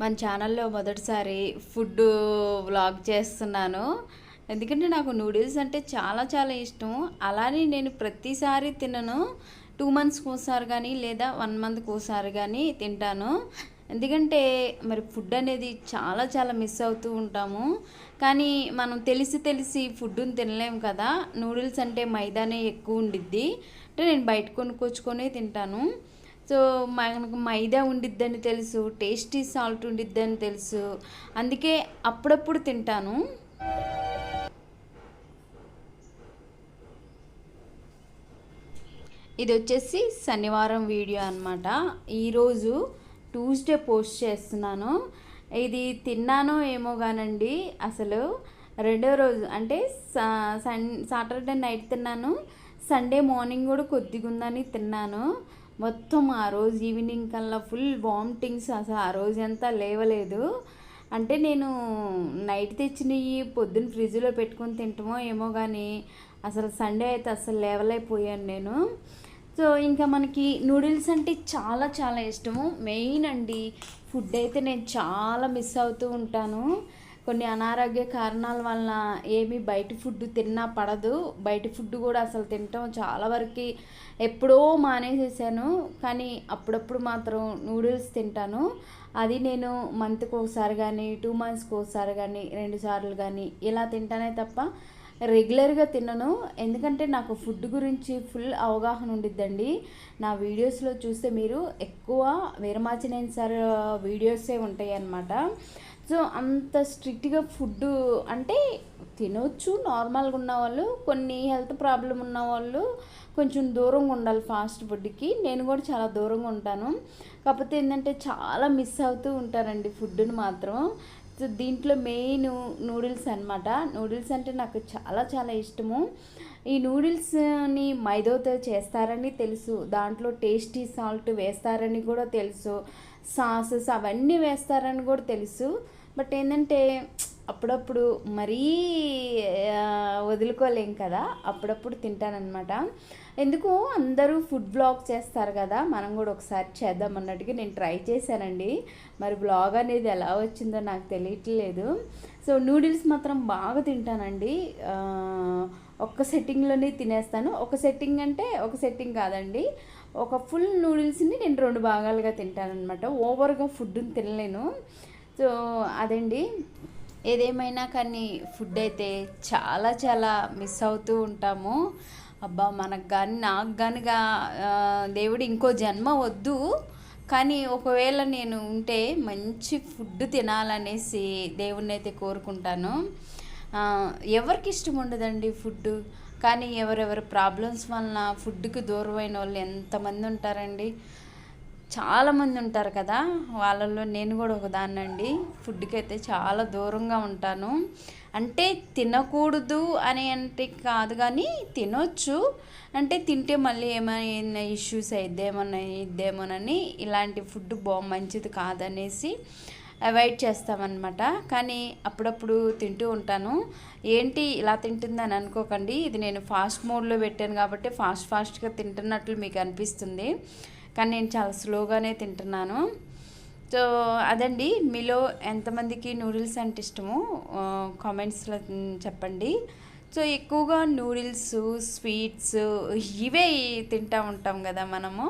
మన ఛానల్లో మొదటిసారి ఫుడ్ వ్లాగ్ చేస్తున్నాను. ఎందుకంటే నాకు నూడిల్స్ అంటే చాలా చాలా ఇష్టం. అలానే నేను ప్రతిసారి తినను. టూ మంత్స్కి ఒకసారి కానీ లేదా వన్ మంత్కి ఒకసారి కానీ తింటాను. ఎందుకంటే మరి ఫుడ్ అనేది చాలా చాలా మిస్ అవుతూ ఉంటాము. కానీ మనం తెలిసి తెలిసి ఫుడ్ని తినలేము కదా. నూడిల్స్ అంటే మైదానే ఎక్కువ ఉండిద్ది. అంటే నేను బయట కొనుక్కొచ్చుకొని తింటాను. సో మనకు మైదా ఉండిద్దని తెలుసు టేస్టీ సాల్ట్ ఉండిద్దని తెలుసు. అందుకే అప్పుడప్పుడు తింటాను. ఇది వచ్చేసి శనివారం వీడియో అనమాట ఈరోజు ట్యూస్డే పోస్ట్ చేస్తున్నాను. ఇది తిన్నానో ఏమో కానండి అసలు రెండో రోజు అంటే సన్ సాటర్డే నైట్ తిన్నాను. సండే మార్నింగ్ కూడా కొద్దిగా ఉందని తిన్నాను. మొత్తం ఆ రోజు ఈవినింగ్ కల్లా ఫుల్ వామిటింగ్స్ అసలు ఆ రోజు అంతా లేవలేదు. అంటే నేను నైట్ తెచ్చినవి పొద్దున్న ఫ్రిడ్జ్లో పెట్టుకొని తింటామో ఏమో కానీ అసలు సండే అయితే అసలు లేవలేకపోయాను నేను. సో ఇంకా మనకి నూడిల్స్ అంటే చాలా చాలా ఇష్టము. మెయిన్ అండి ఫుడ్ అయితే నేను చాలా మిస్ అవుతూ ఉంటాను. కొన్ని అనారోగ్య కారణాల వలన ఏమీ బయట ఫుడ్ తిన్నా పడదు. బయట ఫుడ్ కూడా అసలు తినటం చాలా వరకు ఎప్పుడో మానేసేసాను. కానీ అప్పుడప్పుడు మాత్రం నూడిల్స్ తింటాను. అది నేను మంత్కి ఒకసారి కానీ టూ మంత్స్కి ఒకసారి కానీ రెండు సార్లు కానీ ఇలా తింటానే తప్ప రెగ్యులర్గా తినను. ఎందుకంటే నాకు ఫుడ్ గురించి ఫుల్ అవగాహన ఉండిద్దండి. నా వీడియోస్లో చూస్తే మీరు ఎక్కువ వీరమాచినేని సార్ వీడియోసే ఉంటాయి అన్నమాట సో అంత స్ట్రిక్ట్గా ఫుడ్ అంటే తినవచ్చు నార్మల్గా ఉన్నవాళ్ళు కొన్ని హెల్త్ ప్రాబ్లం ఉన్నవాళ్ళు కొంచెం దూరంగా ఉండాలి ఫాస్ట్ ఫుడ్కి. నేను కూడా చాలా దూరంగా ఉంటాను. కాకపోతే ఏంటంటే చాలా మిస్ అవుతూ ఉంటానండి ఫుడ్ని మాత్రం. సో దీంట్లో మెయిన్ నూడిల్స్ అనమాట నూడిల్స్ అంటే నాకు చాలా చాలా ఇష్టము. ఈ నూడిల్స్ని మైదాతో చేస్తారని తెలుసు. దాంట్లో టేస్టీ సాల్ట్ వేస్తారని కూడా తెలుసు. సాసెస్ అవన్నీ వేస్తారని కూడా తెలుసు. బట్ ఏంటంటే అప్పుడప్పుడు మరీ వదులుకోలేం కదా అప్పుడప్పుడు తింటానమాట ఎందుకు? అందరూ ఫుడ్ బ్లాగ్ చేస్తారు కదా మనం కూడా ఒకసారి చేద్దాం అన్నట్టుగా నేను ట్రై చేశానండి. మరి బ్లాగ్ అనేది ఎలా వచ్చిందో నాకు తెలియట్లేదు. సో నూడిల్స్ మాత్రం బాగా తింటానండి. ఒక్క సెట్టింగ్లోనే తినేస్తాను. ఒక సెట్టింగ్ అంటే ఒక సెట్టింగ్ కాదండి. ఒక ఫుల్ నూడిల్స్ని నేను రెండు భాగాలుగా తింటానన్నమాట. ఓవర్గా ఫుడ్ని తినలేను. సో అదండి. ఏదేమైనా కానీ ఫుడ్ అయితే చాలా చాలా మిస్ అవుతూ ఉంటాము. అబ్బా మనకు కానీ నాకు కనుక దేవుడు ఇంకో జన్మ వద్దు. కానీ ఒకవేళ నేను ఉంటే మంచి ఫుడ్ తినాలనేసి దేవుణ్ణి అయితే కోరుకుంటాను ఎవరికి ఇష్టం ఉండదండి ఫుడ్ కానీ ఎవరెవరి ప్రాబ్లమ్స్ వలన ఫుడ్కి దూరమైన వాళ్ళు ఎంతమంది ఉంటారండి? చాలామంది ఉంటారు కదా వాళ్ళల్లో నేను కూడా ఒకదాన్నండి. ఫుడ్కి అయితే చాలా దూరంగా ఉంటాను. అంటే తినకూడదు అని అంటే కాదు కానీ తినొచ్చు. అంటే తింటే మళ్ళీ ఏమైనా ఇష్యూస్ అయిద్దేమన్నా ఇద్దేమోనని ఇలాంటి ఫుడ్ బా మంచిది కాదనేసి అవాయిడ్ చేస్తామన్నమాట. కానీ అప్పుడప్పుడు తింటూ ఉంటాను. ఏంటి ఇలా తింటుందని అనుకోకండి. ఇది నేను ఫాస్ట్ మోడ్లో పెట్టాను కాబట్టి ఫాస్ట్ ఫాస్ట్గా తింటున్నట్లు మీకు అనిపిస్తుంది. కానీ నేను చాలా స్లోగానే తింటున్నాను. సో అదండి. మీలో ఎంతమందికి నూడిల్స్ అంటే ఇష్టమో కామెంట్స్లో చెప్పండి. సో ఎక్కువగా నూడిల్స్ స్వీట్స్ ఇవే తింటూ ఉంటాం కదా మనము.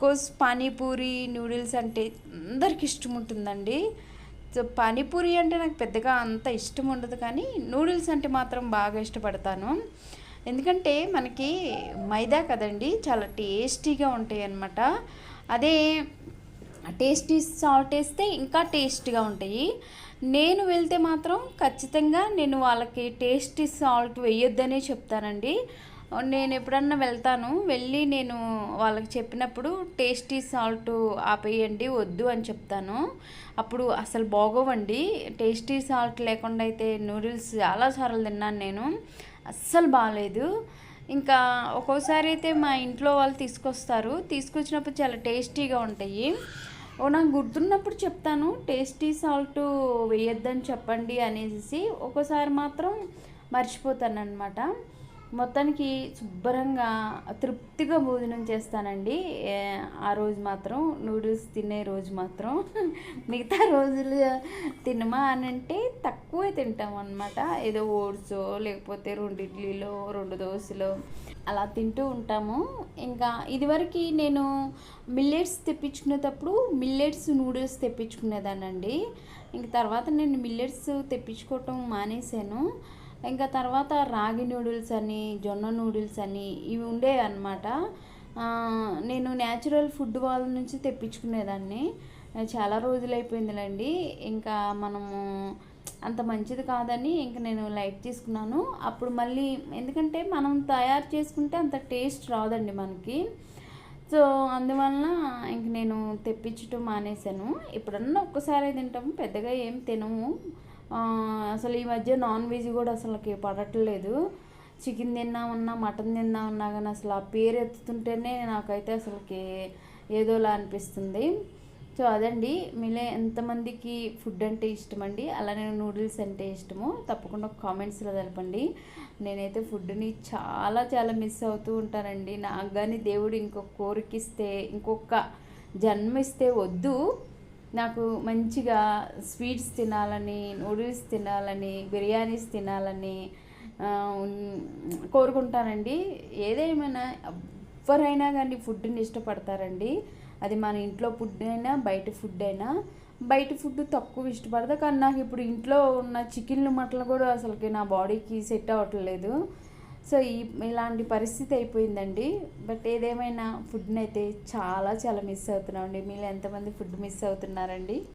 కోర్స్ పానీపూరి నూడిల్స్ అంటే అందరికి ఇష్టం ఉంటుందండి. సో పానీపూరి అంటే నాకు పెద్దగా అంత ఇష్టం ఉండదు కానీ నూడిల్స్ అంటే మాత్రం బాగా ఇష్టపడతాను. ఎందుకంటే మనకి మైదా కదండి చాలా టేస్టీగా ఉంటాయి అన్నమాట అదే టేస్టీ సాల్ట్ వేస్తే ఇంకా టేస్ట్గా ఉంటాయి. నేను వెళ్తే మాత్రం ఖచ్చితంగా నేను వాళ్ళకి టేస్టీ సాల్ట్ వేయొద్దనే చెప్తానండి. నేను ఎప్పుడన్నా వెళ్తాను వెళ్ళి నేను వాళ్ళకి చెప్పినప్పుడు టేస్టీ సాల్ట్ ఆపేయండి వద్దు అని చెప్తాను. అప్పుడు అసలు బాగోవండి. టేస్టీ సాల్ట్ లేకుండా అయితే నూడిల్స్ చాలాసార్లు తిన్నాను నేను. అస్సలు బాగాలేదు ఇంకా ఒక్కోసారి అయితే మా ఇంట్లో వాళ్ళు తీసుకొస్తారు. తీసుకొచ్చినప్పుడు చాలా టేస్టీగా ఉంటాయి. ఓ నాకు గుర్తున్నప్పుడు చెప్తాను. టేస్టీ సాల్ట్ వేయొద్దని చెప్పండి అనేసి. ఒక్కోసారి మాత్రం మర్చిపోతాను అనమాట మొత్తానికి శుభ్రంగా తృప్తిగా భోజనం చేస్తానండి. ఆ రోజు మాత్రం నూడిల్స్ తినే రోజు మాత్రం. మిగతా రోజులు తినమా అని అంటే తక్కువే తింటాం అనమాట ఏదో ఓట్స్ లేకపోతే రెండు ఇడ్లీలో రెండు దోశలు అలా తింటూ ఉంటాము. ఇంకా ఇదివరకు నేను మిల్లెట్స్ తెప్పించుకునేటప్పుడు మిల్లెట్స్ నూడిల్స్ తెప్పించుకునేదానండి ఇంక తర్వాత నేను మిల్లెట్స్ తెప్పించుకోవటం మానేశాను. ఇంకా తర్వాత రాగి నూడిల్స్ అని జొన్న నూడిల్స్ అని ఇవి ఉండేవి అనమాట నేను న్యాచురల్ ఫుడ్ వాళ్ళ నుంచి తెప్పించుకునేదాన్ని. చాలా రోజులు అయిపోయిందిలేండి ఇంకా మనము అంత మంచిది కాదని ఇంక నేను లైట్ తీసుకున్నాను. అప్పుడు మళ్ళీ ఎందుకంటే మనం తయారు చేసుకుంటే అంత టేస్ట్ రాదండి మనకి. సో అందువలన ఇంక నేను తెప్పించటం మానేశాను. ఎప్పుడన్నా ఒక్కసారి తింటాము పెద్దగా ఏం తినము. అసలు ఈ మధ్య నాన్ వెజ్ కూడా అసలుకి పడట్లేదు. చికెన్ తిన్నామన్నా మటన్ తిన్నామన్నా కానీ అసలు ఆ పేరు ఎత్తుతుంటేనే నాకైతే అసలుకి ఏదోలా అనిపిస్తుంది. సో అదండి. మీలో ఎంతమందికి ఫుడ్ అంటే ఇష్టం అండి అలానే నూడిల్స్ అంటే ఇష్టము. తప్పకుండా కామెంట్స్లో తెలపండి. నేనైతే ఫుడ్ని చాలా చాలా మిస్ అవుతూ ఉంటానండి. నాకు కానీ దేవుడు ఇంకొక కోరికిస్తే ఇంకొక జన్మిస్తే వద్దు. నాకు మంచిగా స్వీట్స్ తినాలని నూడిల్స్ తినాలని బిర్యానీస్ తినాలని కోరుకుంటానండి. ఏదేమైనా ఎవరైనా కానీ ఫుడ్ని ఇష్టపడతారండి. అది మన ఇంట్లో ఫుడ్ అయినా బయట ఫుడ్ అయినా. బయట ఫుడ్ తక్కువ ఇష్టపడతా. కానీ నాకు ఇప్పుడు ఇంట్లో ఉన్న చికెన్లు మటన్లు కూడా అసలుకి నా బాడీకి సెట్ అవ్వట్లేదు. సో ఈ ఇలాంటి పరిస్థితి అయిపోయిందండి. బట్ ఏదేమైనా ఫుడ్ని అయితే చాలా చాలా మిస్ అవుతున్నామండి. మీరు ఎంతమంది ఫుడ్ మిస్ అవుతున్నారండి?